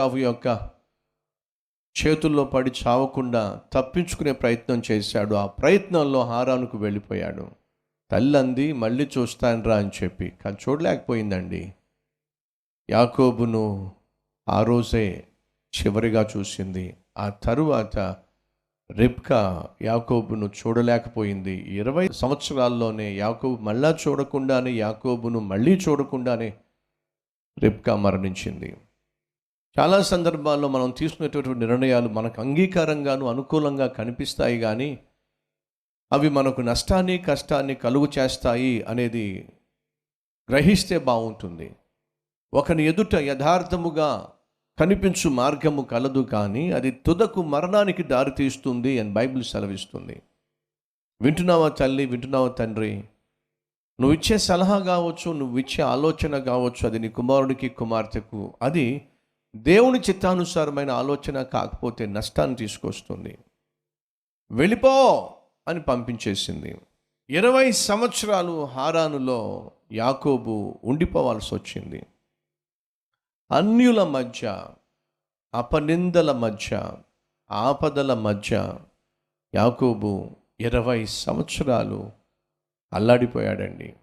యాకోబు యొక్క చేతుల్లో పడి చావకుండా తప్పించుకునే ప్రయత్నం చేశాడు. ఆ ప్రయత్నంలో హారానుకు వెళ్ళిపోయాడు. తల్లి అంది మళ్ళీ చూస్తానురా అని చెప్పి. కానీ చూడలేకపోయిందండి. యాకోబును ఆ రోజే చివరిగా చూసింది. ఆ తరువాత రిబ్కా యాకోబును చూడలేకపోయింది. ఇరవై సంవత్సరాల్లోనే యాకోబు మళ్ళా చూడకుండానే యాకోబును మళ్ళీ చూడకుండానే రిబ్కా మరణించింది. చాలా సందర్భాల్లో మనం తీసుకునేటటువంటి నిర్ణయాలు మనకు అంగీకారంగాను అనుకూలంగా కనిపిస్తాయి కానీ అవి మనకు నష్టాన్ని కష్టాన్ని కలుగు చేస్తాయి అనేది గ్రహిస్తే బాగుంటుంది ఒకని ఎదుట యథార్థముగా కనిపించు మార్గము కలదు కానీ అది తుదకు మరణానికి దారితీస్తుంది అని బైబిల్ సెలవిస్తుంది. వింటున్నావా తల్లి? వింటున్నావా తండ్రి? నువ్వు ఇచ్చే సలహా కావచ్చు నువ్వు ఇచ్చే ఆలోచన కావచ్చు అది నీ కుమారుడికి కుమార్తెకు అది దేవుని చిత్తానుసారమైన ఆలోచన కాకపోతే నష్టాన్ని తీసుకొస్తుంది. వెళ్ళిపో అని పంపించేసింది. ఇరవై సంవత్సరాలు హారానులో యాకోబు ఉండిపోవాల్సి వచ్చింది. అన్యుల మధ్య అపనిందల మధ్య ఆపదల మధ్య యాకోబు ఇరవై సంవత్సరాలు అల్లాడిపోయాడండి.